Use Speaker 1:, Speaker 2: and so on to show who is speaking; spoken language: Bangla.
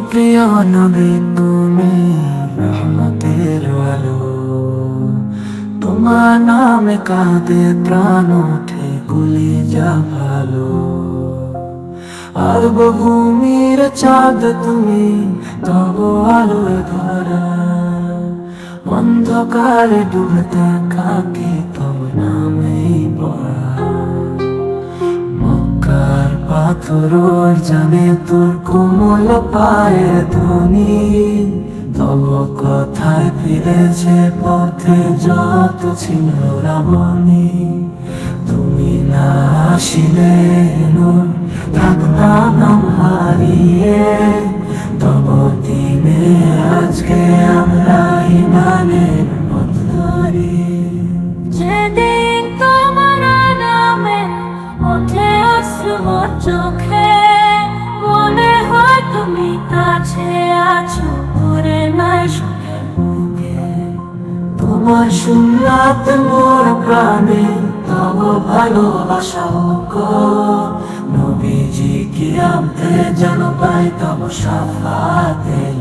Speaker 1: প্রিয় নবী, তুমি রহমতের আলো। তোমার নামে কাঁদে, প্রাণ ওঠে, গুলি যা ভালো। আর ভূমির চাঁদ তুমি, তব আলোয় ধরা। অন্ধকারে ডুবতে কাকে তব পাথর জানে তোর কোমল পায়ে ধ্বনি। তব কথায় ফিরেছে পথে যত ছিল রাবণী। তুমি না আসিলে নূর, থাকতাম হারিয়ে
Speaker 2: চোখে, মনে হয় তুমি কাছে আছো পরে নাই সুখে মুখে
Speaker 1: তোমার সুন্নাত মোর প্রাণে তব ভালোবাসা নবীজি কি আমতে যেন পাই তব সাফাত।